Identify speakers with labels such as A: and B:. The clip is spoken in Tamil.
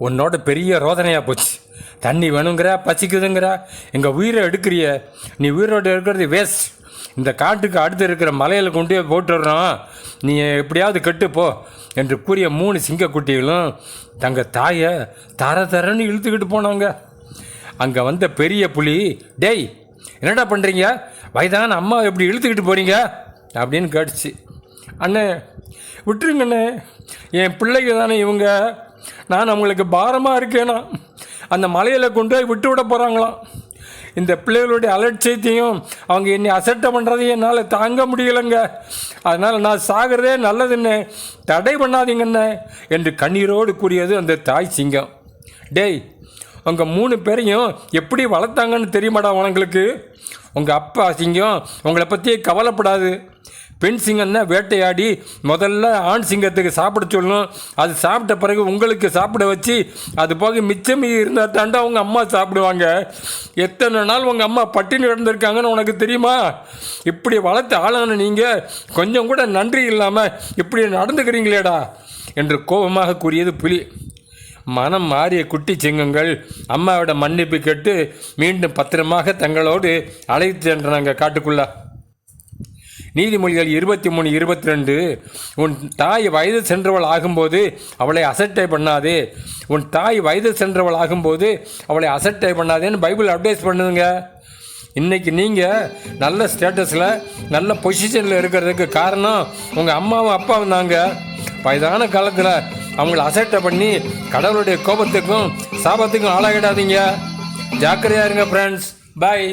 A: உன்னோட பெரிய ரோதனையாக போச்சு. தண்ணி வேணுங்கிற பசிக்குதுங்கிற. எங்கள் உயிரை எடுக்கிறிய. நீ உயிரோடு எடுக்கிறது வேஸ்ட் இந்த காட்டுக்கு அடுத்து இருக்கிற மலையில் கொண்டு போய் போட்டுடுறோம் நீ எப்படியாவது கெட்டுப்போ என்று கூறிய மூணு சிங்கக்குட்டிகளும் தங்கள் தாயை தர தரன்னு இழுத்துக்கிட்டு போனாங்க. அங்கே வந்த பெரிய புலி டேய் என்னடா பண்ணுறீங்க வயதான அம்மா எப்படி இழுத்துக்கிட்டு போகிறீங்க அப்படின்னு கேட்டுச்சு. அண்ணே விட்டுருங்கண்ணே. என் பிள்ளைங்க தானே இவங்க. நான் அவங்களுக்கு பாரமாக இருக்கேனா? அந்த மலையில் கொண்டு போய் விட்டு விட போகிறாங்களாம் இந்த பிள்ளைகளுடைய அலட்சியத்தையும் அவங்க என்னை அசட்டை பண்ணுறதையும் என்னால் தாங்க முடியலைங்க. அதனால் நான் சாகிறதே நல்லதுன்னு தடை பண்ணாதீங்கண்ணே என்று கண்ணீரோடு கூறியது அந்த தாய் சிங்கம். டேய் உங்கள் மூணு பேரையும் எப்படி வளர்த்தாங்கன்னு தெரியுமாடா உனங்களுக்கு? உங்கள் அப்பா சிங்கம் உங்களை பற்றி கவலைப்படாது. பெண் சிங்கம்னா வேட்டையாடி முதல்ல ஆண் சிங்கத்துக்கு சாப்பிட சொல்லணும். அது சாப்பிட்ட பிறகு உங்களுக்கு சாப்பிட வச்சு அது போக மிச்சம் இருந்தால் தாண்டா அவங்க அம்மா சாப்பிடுவாங்க. எத்தனை நாள் உங்கள் அம்மா பட்டினி கிடந்திருக்காங்கன்னு உனக்கு தெரியுமா? இப்படி வளர்த்த ஆளான நீங்கள் கொஞ்சம் கூட நன்றி இல்லாமல் இப்படி நடந்துக்கிறீங்களேடா என்று கோபமாக கூறியது புலி. மனம் மாறிய குட்டி சிங்கங்கள் அம்மாவோட மன்னிப்பு கேட்டு மீண்டும் பத்திரமாக தங்களோடு அழைத்து சென்றனாங்க காட்டுக்குள்ளே. நீதிமொழிகள் இருபத்தி மூணு இருபத்தி ரெண்டு உன் தாய் வயது சென்றவள் ஆகும்போது அவளை அசட்டை பண்ணாதே. உன் தாய் வயது சென்றவள் ஆகும்போது அவளை அசட்டை பண்ணாதேன்னு பைபிள் அப்டேட் பண்ணுதுங்க. இன்றைக்கி நீங்கள் நல்ல ஸ்டேட்டஸில் நல்ல பொசிஷனில் இருக்கிறதுக்கு காரணம் உங்கள் அம்மாவும் அப்பாவும் தாங்க. வயதான காலத்தில் அவங்கள அசட்டை பண்ணி கடவுளுடைய கோபத்துக்கும் சாபத்துக்கும் ஆளாகிடாதீங்க. ஜாக்கிரதையா இருங்க ஃப்ரெண்ட்ஸ் பாய்